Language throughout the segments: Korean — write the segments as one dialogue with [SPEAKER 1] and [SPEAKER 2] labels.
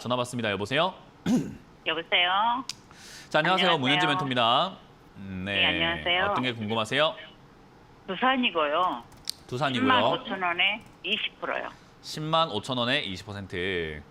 [SPEAKER 1] 전화 받습니다. 여보세요?
[SPEAKER 2] 여보세요.
[SPEAKER 1] 자, 안녕하세요.
[SPEAKER 2] 안녕하세요.
[SPEAKER 1] 문현지 멘토입니다. 음,
[SPEAKER 2] 네, 안녕하세요.
[SPEAKER 1] 어떤 게 궁금하세요?
[SPEAKER 2] 부산이고요. 10만
[SPEAKER 1] 두산이고요.
[SPEAKER 2] 5천 원에 20%요.
[SPEAKER 1] 10만 5천 원에 20%.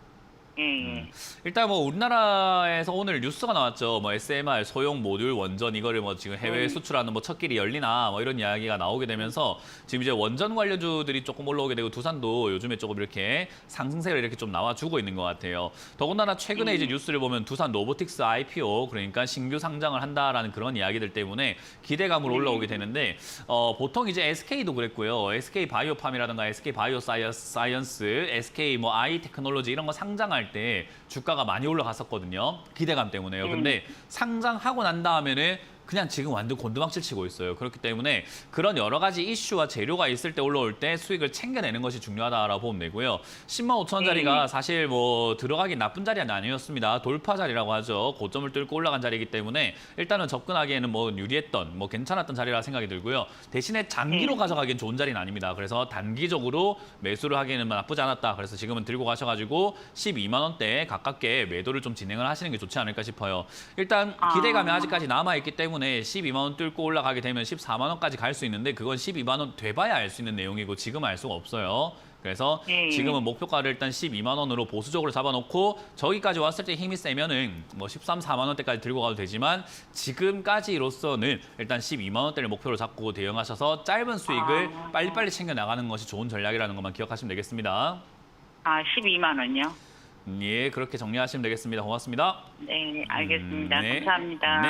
[SPEAKER 2] 예, 예.
[SPEAKER 1] 음. 일단 뭐 우리나라에서 오늘 뉴스가 나왔죠. 뭐 SMR 소형 모듈 원전 이거를 뭐 지금 해외
[SPEAKER 2] 음.
[SPEAKER 1] 수출하는 뭐 첫 길이 열리나 뭐 이런 이야기가 나오게 되면서 지금 이제 원전 관련주들이 조금 올라오게 되고 두산도 요즘에 조금 이렇게 상승세를 이렇게 좀 나와주고 있는 것 같아요. 더군다나 최근에
[SPEAKER 2] 음.
[SPEAKER 1] 이제 뉴스를 보면 두산 로보틱스 IPO 그러니까 신규 상장을 한다라는 그런 이야기들 때문에 기대감으로
[SPEAKER 2] 음.
[SPEAKER 1] 올라오게 되는데 어, 보통 이제 SK도 그랬고요. SK 바이오팜이라든가 SK 바이오 사이언스, SK 뭐 아이 테크놀로지 이런 거 상장할 때 주가가 많이 올라갔었거든요. 기대감 때문에요.
[SPEAKER 2] 음.
[SPEAKER 1] 근데 상장하고 난 다음에는 그냥 지금 완전 곤두박질 치고 있어요. 그렇기 때문에 그런 여러 가지 이슈와 재료가 있을 때 올라올 때 수익을 챙겨내는 것이 중요하다라고 보면 되고요. 10만 5천 원짜리가
[SPEAKER 2] 음.
[SPEAKER 1] 사실 뭐 들어가기 나쁜 자리는 아니었습니다. 돌파 자리라고 하죠. 고점을 뚫고 올라간 자리이기 때문에 일단은 접근하기에는 뭐 유리했던, 뭐 괜찮았던 자리라 생각이 들고요. 대신에 장기로
[SPEAKER 2] 음.
[SPEAKER 1] 가져가기엔 좋은 자리는 아닙니다. 그래서 단기적으로 매수를 하기에는 나쁘지 않았다. 그래서 지금은 들고 가셔가지고 12만 원대에 가깝게 매도를 좀 진행을 하시는 게 좋지 않을까 싶어요. 일단
[SPEAKER 2] 아.
[SPEAKER 1] 기대감이 아직까지 남아있기 때문에 12만 원 뚫고 올라가게 되면 14만 원까지 갈 수 있는데 그건 12만 원 돼봐야 알 수 있는 내용이고 지금 알 수가 없어요. 그래서
[SPEAKER 2] 예.
[SPEAKER 1] 지금은 목표가를 일단 12만 원으로 보수적으로 잡아놓고 저기까지 왔을 때 힘이 세면은 뭐 13, 4만 원대까지 들고 가도 되지만 지금까지로서는 일단 12만 원대를 목표로 잡고 대응하셔서 짧은 수익을
[SPEAKER 2] 아.
[SPEAKER 1] 빨리빨리 챙겨 나가는 것이 좋은 전략이라는 것만 기억하시면 되겠습니다.
[SPEAKER 2] 아, 12만 원요.
[SPEAKER 1] 음, 예, 그렇게 정리하시면 되겠습니다. 고맙습니다.
[SPEAKER 2] 네, 알겠습니다.
[SPEAKER 1] 음, 네.
[SPEAKER 2] 감사합니다.